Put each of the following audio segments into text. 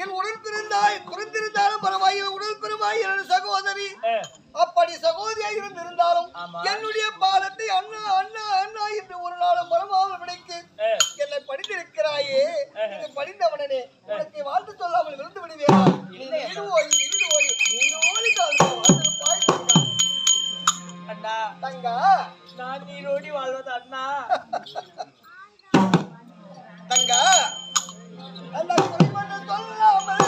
என் உடன் பிறந்தாய் குறைந்திருந்தாலும் பரவாயில்லை உடன் பெருமாய் எனது சகோதரி. அப்படி சகோதரியாக இருந்திருந்தாலும் என்னுடைய பாலத்தை அண்ணா அண்ணா அண்ணா என்று ஒரு நாளும் மனமாவல் விடைத்து என்னை படித்திருக்கிறாயே என்னை படித்தவனே உனக்கு வாழ்த்து சொல்லாமல் விழுந்து விடுவேன்? அண்ணா தங்கா. நான் நீரோடி வாழ்வது அண்ணா? தங்கா. எல்லாம் சொல்லாமல்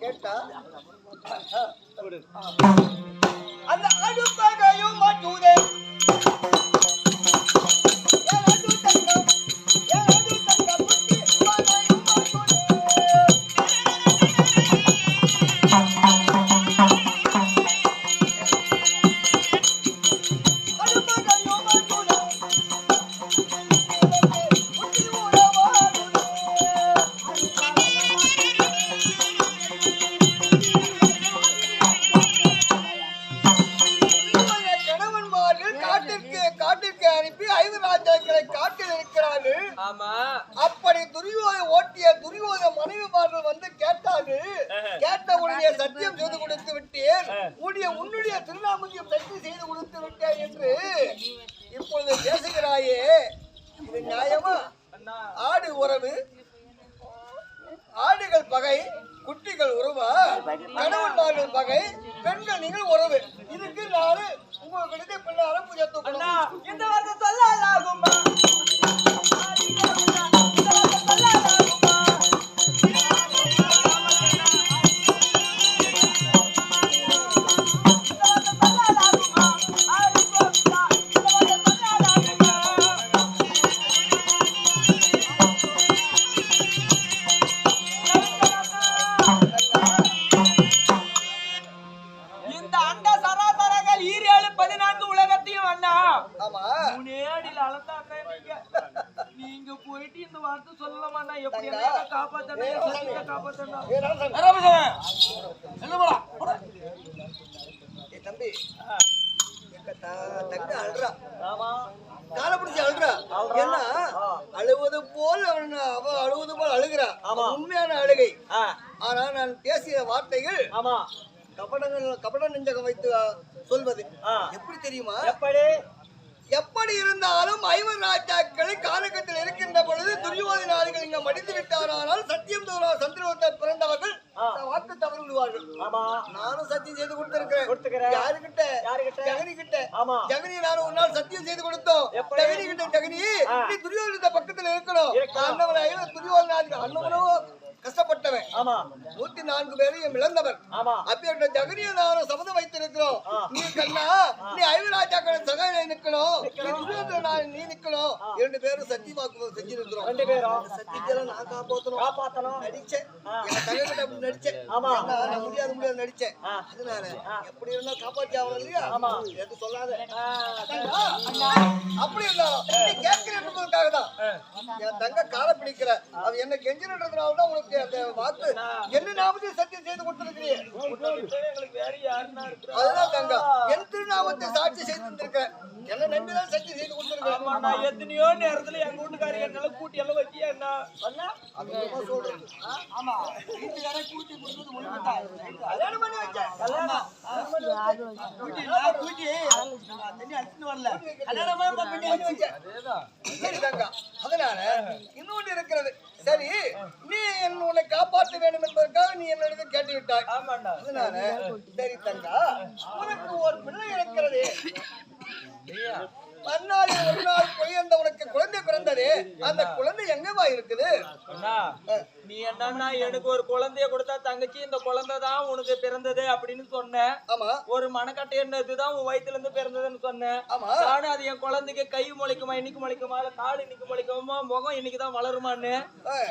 கேட்டா? அந்த அடுப்பகையும் மாட்டுதே உடனே சத்தியம் செய்து கொடுத்து விட்டேன். உன்னுடைய உன்னுடைய திருநாமத்தையும் சத்தியம் செய்து கொடுத்து விட்டேன் என்று இப்பொழுது பேசுகிறாயே. இது நியாயமா? ஆடு உறவு ஆடுகள் பகை குட்டிகள் உறவா? கணவன்மார்கள் பகை பெண்கள் நீங்கள் உறவு. இதுக்கு நானு உங்களுக்கு பின்ன அரப்பு அண்ணா சேர்த்து இந்த வருஷம் சொல்லலாகுமா தம்பி. எங்க த- தங்க அழுறா. ஆமா. காலை பிடிச்சி அழுறா. ஏன்னா அழுவது போல் அவன் அவ அழுவது போல் அழுகிறா. உண்மையான அழுகை. ஆனா நான் பேசிய வார்த்தைகள் ஆமா. கபடங்கள் கபட நெஞ்சகம் வைத்து சொல்வது. எப்படி தெரியுமா? எப்படி? எப்படி இருந்தாலும் ஐவர் ராஜாக்களை காலகத்தில் இருக்கின்ற பொழுது துரியோதனாதிகள் இங்க மடிந்து விட்டாரானால் சத்தியம் தோறா சந்திரவத்தை பிறந்தவர்கள். வாக்கு தவறு விடுவார்கள் நானும் சத்தியம் செய்து கொடுத்திருக்கிறேன். யாருகிட்ட? ஜெகனி கிட்ட ஆமா. ஜெகனி நானும் ஒரு நாள் சத்தியம் செய்து கொடுத்தோம்? ஜெகனி கிட்ட ஜெகனி. நீ துரியோதன பக்கத்துல இருக்கணும் இருக்கணும். அண்ணவனாயிரம் துரியோதனாதிகள் அண்ணவனோ கஷ்டப்பட்டவன். ஆமா. நூத்தி நான்கு பேரையும் இழந்தவன். ஆமா. அப்பேற்ற ஜெகனிய நானும் சபதம் வைத்திருக்கிறோம். நீ கண்ணா நீ ஐவராஜாக்கள் சகாய நிக்கணும் நீ நிக்கணும் இரண்டு பேரும் சத்திய வாக்கு செஞ்சிருக்கிறோம். ரெண்டு பேரும். சத்தியத்தெல்லாம் நான் காப்பாத்தணும். காப்பாத்தணும். நடிச்சேன். என் அப்படி நடிச்சேன் ஆமா. நான் முடியாது முடியாது நடிச்சேன். அதனால எப்படி இருந்தா காப்பாத்தி ஆகணும் இல்லையா? ஆமா. எதுவும் சொல்லாத. அப்படி இருந்தாலும் நீ கேட்கிற என்பதற்காக தான் என் தங்க காலை பிடிக்கிற. அது என்ன கெஞ்சினதுனால தான் உனக்கு என்ன நாமத்தை சத்தியம் செய்து கொடுத்திருக்கிறீ எங்களுக்கு வேற யாருன்னா இருக்கிறா? அதுதான் தங்க என் திருநாமத்தை சாட்சி செய்து வந்திருக்கேன் என்ன நம்பிதான் சத்தியம் செய்து கொடுத்திருக்கேன். நான் எத்தனையோ நேரத்துல எங்க வீட்டுக்காரங்க என்னால கூட்டி எல்லாம் வச்சியா என்ன? சொல்றேன். ஆமா. வீட்டுக்காரன் கூட்டி கொடுத்தது ஒண்ணு கல்யாணம் பண்ணி வச்சேன். கல்யாணம் கூட்டி நான் கூட்டி. நான் தண்ணி அடிச்சுட்டு வரல. கல்யாணமா பண்ணி வச்சேன். சரி தங்கா அதனால இன்னொன்று இருக்கிறது. சரி நீ என் உன்னை காப்பாற்ற வேண்டும் என்பதற்காக நீ என்னிடத்தில் கேட்டு விட்டாய். அதனால சரி தங்கா உனக்கு ஒரு பிள்ளை இருக்கிறது. மறுநாள் ஒரு நாள் பொய்யந்த உனக்கு குழந்தை பிறந்தது. அந்த குழந்தை எங்கவா இருக்குது? அண்ணா நீ என்னன்னா எனக்கு ஒரு குழந்தைய கொடுத்தா தங்கச்சி இந்த குழந்தை தான் உனக்கு பிறந்தது அப்படின்னு சொன்ன. ஆமா. ஒரு மனக்கட்டை என்ன இதுதான் உன் வயித்துல இருந்து பிறந்ததுன்னு சொன்னேன் ஆமா. நானும் அது என் குழந்தைக்கு கை முளைக்குமா இன்னைக்கு முளைக்குமா இல்ல கால் இன்னைக்கு முளைக்குமா முகம் இன்னைக்கு தான் வளருமான்னு.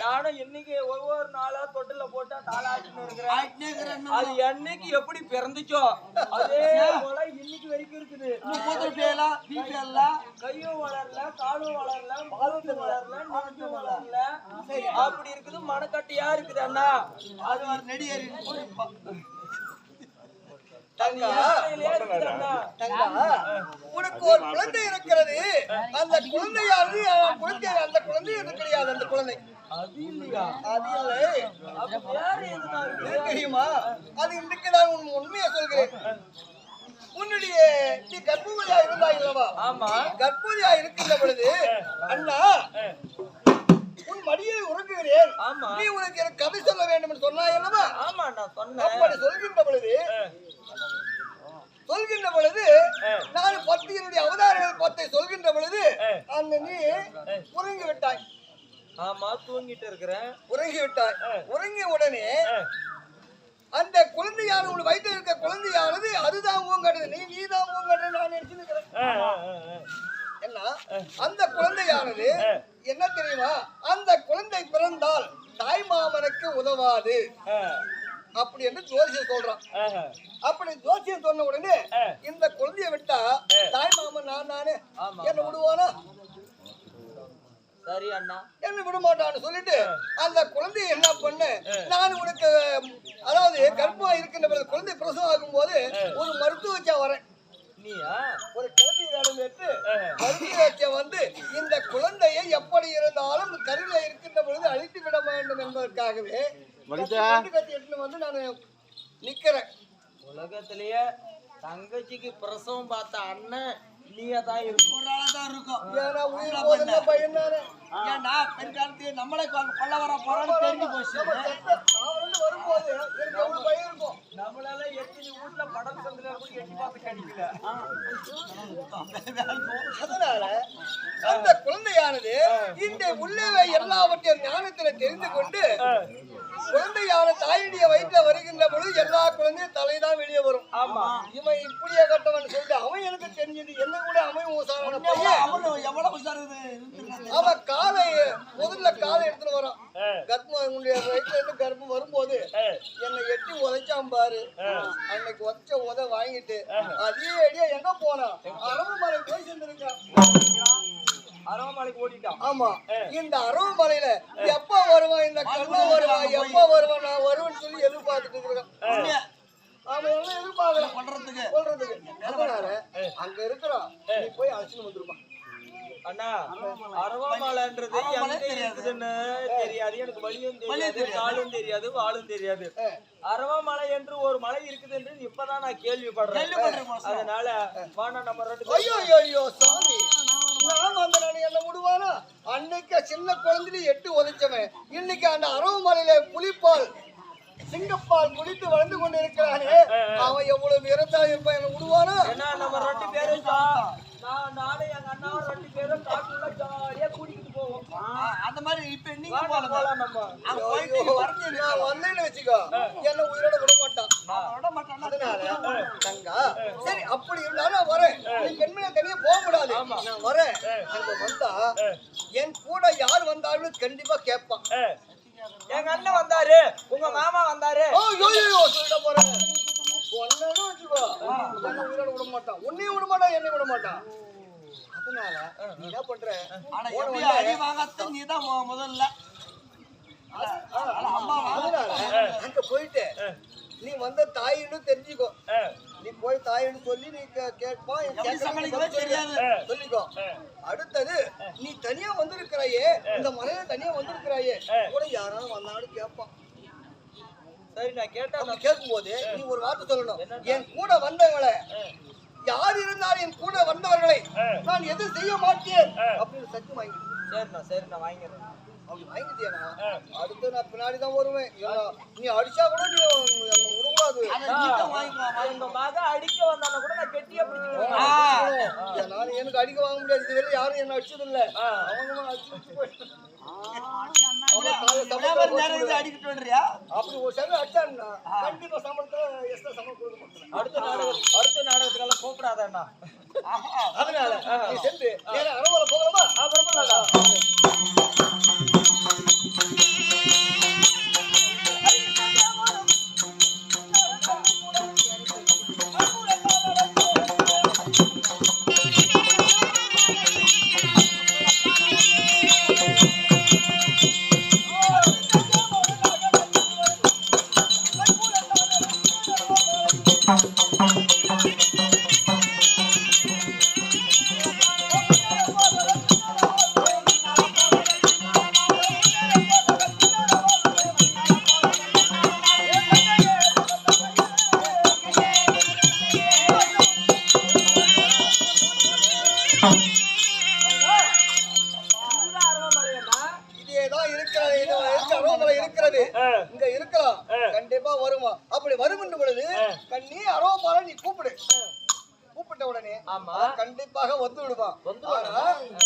நானும் இன்னைக்கு ஒவ்வொரு நாளா தொட்டில போட்டா தாளாட்டின்னு இருக்கிறேன். அது என்னைக்கு எப்படி பிறந்துச்சோ அதே போல இன்னைக்கு வரைக்கும் இருக்குது. கையும் வளரல காலும் வளரல பாலத்து வளரல நெஞ்சும் வளரல. அப்படி இருக்குது மனக்கட்டியா இருக்குது அண்ணா. அது ஒரு இயற்கையிலேயே அண்ணா உனக்கு ஒரு குழந்தை இருக்கிறது. அந்த குழந்தையாவது அஹ், குழந்தை அந்த குழந்தை என்று கிடையாது அந்த குழந்தை. அது இருக்கு? தெரியுமா? அது இன்றைக்கு நான் உன் உண்மையை சொல்கிறேன். உன்னுடைய நீ கர்ப்பவதியா இருந்தாய் அல்லவா ஆமா கர்ப்பவதியா இருக்கின்ற பொழுது அண்ணா உன் மடியில் உறங்குகிறேன் ஆமா. நீ உனக்கு எனக்கு கதை சொல்ல வேண்டும் என்று சொன்னாய் அல்லவா ஆமா நான் சொன்னேன். அப்படி சொல்கின்ற பொழுது சொல்கின்ற பொழுது நான் பத்தியினுடைய அவதாரங்கள் பத்தை சொல்கின்ற பொழுது அந்த நீ உறங்கி விட்டாய் ஆமா தூங்கிட்டு இருக்கிறேன். உறங்கி விட்டாய் உறங்கிய உடனே அந்த குழந்தையான உன் வயிற்றில் இருக்க குழந்தையானது அதுதான் ஊங்கடுது நீ நீதான் ஊங்கடுது நான் நினைச்சிருக்கிறேன் என்ன அந்த குழந்தையானது என்ன தெரியுமா? அந்த குழந்தை பிறந்தால் தாய் மாமனுக்கு உதவாது. அப்படி என்று ஜோசியம் சொல்றான். அப்படி ஜோசியம் சொன்ன உடனே இந்த குழந்தைய விட்டா தாய் மாமன் நான் நானே. என்ன விடுவானா? சரி அண்ணா. என்ன விட மாட்டான்னு சொல்லிட்டு அந்த குழந்தைய என்ன பண்ண? நான் உனக்கு அதாவது கர்ப்பமா இருக்கின்ற பொழுது குழந்தை பிரசவம் ஆகும் போது ஒரு மருத்துவ வச்சா வரேன். நீயா? ஒரு குழந்தை வேடம் எடுத்து மருத்துவ வச்ச வந்து இந்த குழந்தையை எப்படி இருந்தாலும் கருவில இருக்கின்ற பொழுது அழித்து விட வேண்டும் என்பதற்காகவே வந்து நான் நிக்கிறேன். உலகத்திலேயே தங்கச்சிக்கு பிரசவம் பார்த்த அண்ணன் நீயா தான் இருக்கும். ஒரு ஆளா தான் இருக்கும். ஏன்னா உயிர் போதுன்னா பையன் தானே நம்மளே கொல்ல வர போறோம்னு தெரிஞ்சு போச்சு. வரும்போது எனக்கு எவ்வளவு பயம் இருக்கும். நம்மளால எத்தனை வீட்டுல படம் சந்தில கூட எட்டி பார்த்து கடிக்கல. அதனால அந்த குழந்தையானது இந்த உள்ளவே எல்லாவற்றையும் ஞானத்துல தெரிந்து கொண்டு குழந்தையான தாயுடைய வயிற்றுல வருகின்ற பொழுது எல்லா குழந்தையும் தலைதான் வெளியே வரும். ஆமா. இவன் இப்படியே கட்டவன் சொல்லிட்டு அவன் எனக்கு தெரிஞ்சது. என்ன கூட அவன் ஊசான பையன். அவரு எவ்வளவு சார் இருந்துருக்காங்க அவன் காலை முதல்ல காலை எடுத்துட்டு வரான். கர்ப்பம் உன்னுடைய வயிற்றுல இருந்து கர்ப்பம் வரும்போது என்னை எட்டி உதைச்சான் பாரு. அன்னைக்கு உதைச்ச உத வாங்கிட்டு அதே அடியா எங்க போனான்? அரவு மலை போய் சேர்ந்திருக்கான் அரவமலைக்கு ஓடிட்டான். ஆமா. இந்த அரவு மலையில எப்ப வருவான் இந்த கண்ணா வருவான் எப்ப வருவான் நான் வருவேன்னு சொல்லி எதிர்பார்த்துட்டு இருக்கான் அவன் எல்லாம் எதிர்பார்க்கல. பண்றதுக்கு? சொல்றதுக்கு. அங்க இருக்கிறான். நீ போய் அழைச்சிட்டு வந்துருமா அண்ணா அரவமலைன்றது இருக்குதுன்னு தெரியாது. எனக்கு வழியும் தெரியாது. காலும் தெரியாது. வாழும் தெரியாது. அரவமலை என்று ஒரு மலை இருக்குது என்று இப்பதான் நான் கேள்விப்படுறேன். அதனால வாணா நம்ம ரெண்டு ஐயோ ஐயோ சாமி. நான் அந்த நான் என்ன விடுவானா அன்னைக்கு சின்ன குழந்தையில எட்டு உதைச்சவன். இன்னைக்கு அந்த அரவு மலையில புலிப்பால் சிங்கப்பால் குடித்து வளர்ந்து கொண்டு இருக்கிறானே அவன் எவ்வளவு வீரத்தா இருப்பான் என்ன விடுவானா நம்ம ரெண்டு பேரும் நான் நானும் எங்க அண்ணாவும் ரெண்டு பேரும் காட்டுல ஜாலியா கூட்டிக்கிட்டு போவோம். அந்த மாதிரி இப்ப நீங்க நம்ம. அங்க போயிட்டு ஐயோ, வரணும் நான் வந்தேன்னு வச்சுக்கோ. என்ன உயிரோட விட மாட்டான். விட மாட்டானா அதனால தங்கா சரி அப்படி இருந்தாலும் நான் வரேன். நீ நான் வரேன். அங்க வந்தா என் கூட யார் வந்தாலும் கண்டிப்பா கேட்பான் எங்க அண்ணன் வந்தாரு. உங்க மாமா வந்தாரு. சொல்லிட போறேன். விட மாட்டான். உன்னையும் விட மாட்டான் என்னையும் விட மாட்டான். அதனால நீ என்ன பண்ற? அடி வாங்கறது? நீதான் மொ- முதல்ல. அம்மா அதனால அங்க போயிட்டு நீ வந்த தாயின்னு தெரிஞ்சுக்கோ. நீ போய் தாயின்னு சொல்லி நீ கேட்பான் தெரியாது. சொல்லு. சொல்லிக்கோ. அடுத்தது நீ தனியா வந்திருக்கிறாயே இந்த மலையில தனியா வந்திருக்கிறாயே கூட யாராலும் வந்தாலும் கேட்பான் சரி நான் கேட்டா கேட்கும்போது நீ ஒரு வார்த்தை சொல்லணும். என் கூட வந்தவங்களை யார் இருந்தாலும் என் கூட வந்தவர்களை நான் எதுவும் செய்ய மாட்டேன்? அப்படின்னு சத்து வாங்கி சரிண்ணா சரி நான் வாங்கிடுறேன். அப்படி வாங்கிட்டியானா அடுத்து நான் பின்னாடி தான் வருவேன் நீ அடிச்சா கூட நீ கூடாது எங்க மக அடிக்க வந்தானா கூட நான் கெட்டியா பிடிச்சிக்கிறேன். நான் எனக்கு அடிக்க வாங்க முடியாது. இதுவரை யாரும் என்ன அடிச்சது இல்ல. அவங்க அடிச்சு வச்சு போயிட்டு. அடுத்த நாடகம் அடுத்த நாடகத்துக்கெல்லாம் கூப்பிடாதண்ணா. அதனால நீ சென்று அரவல போகலாமா அப்புறமா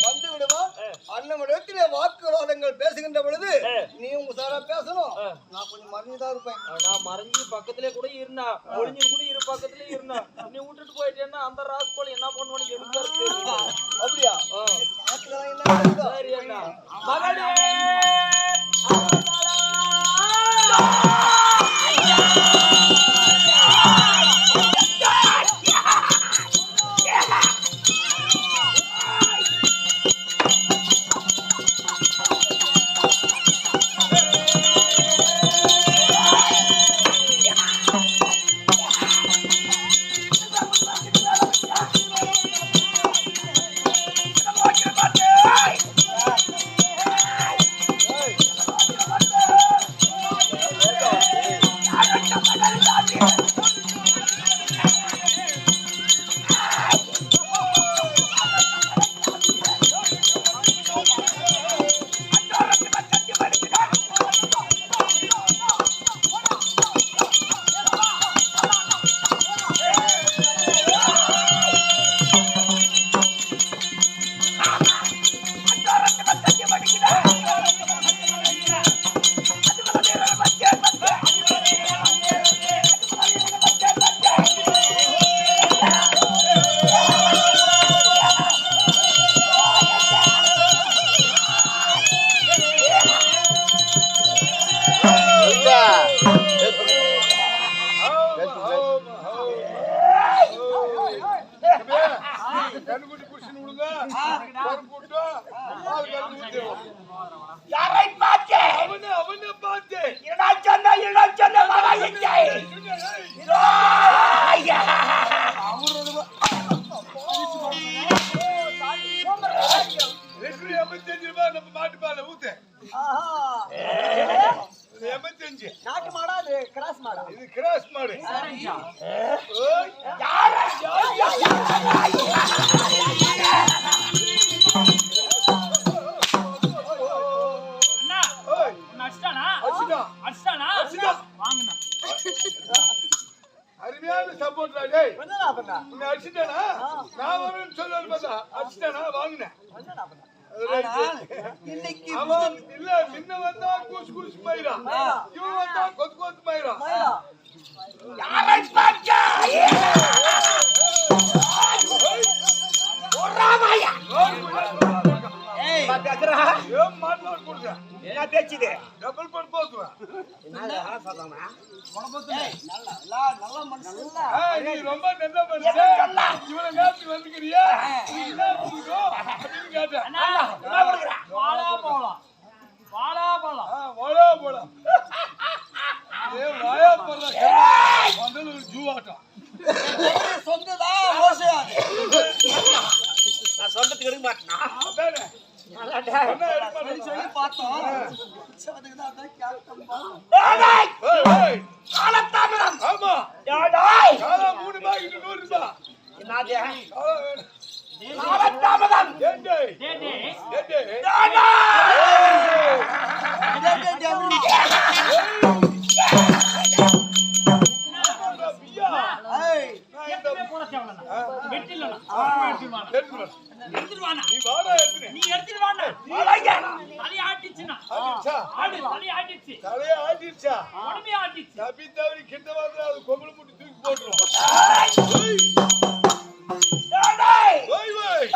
வந்து விடுவான் அண்ணனிடத்திலே வாக்குவாதங்கள் பேசுகின்ற பொழுது நீ உங்க சாரா பேசணும். நான் கொஞ்சம் மறைஞ்சுதான் இருப்பேன். நான் மறைஞ்சு பக்கத்திலே கூட இருந்தா. ஒளிஞ்சு கூட இரு பக்கத்திலே இருந்தா. நீ விட்டுட்டு போயிட்டேன்னா அந்த ராஸ்கோல் என்ன பண்ணுவான்னு தெரியும் அப்படியா? சரி அண்ணா. மகளே உன்னை அடிச்சுட்டானா? நான் வரேன்னு சொல்லுவேன் பார்த்தா அடிச்சுட்டானா? வாங்கினேன். இன்னைக்கு அவன் இல்ல முன்ன வந்தா கூசு கூசு மயிரா இவன் வந்தா கொத்து கொத்து மயிரா யாரை. ஏய், ஏன் என்ன பேச்சுது? டபுள் பண்ண போத்துவேன் ஏய், நல்ல, நல்ல, நல்ல. ஆட்டிடுச்சா ஆட்டிடுச்சு தலையை ஆட்டிடுச்சா உடனே ஆட்டிடுச்சு தப்பி தவறி கிட்ட வந்து அது கொம்பளை போட்டு தூக்கி போட்டுரும். ஓய் ஓய்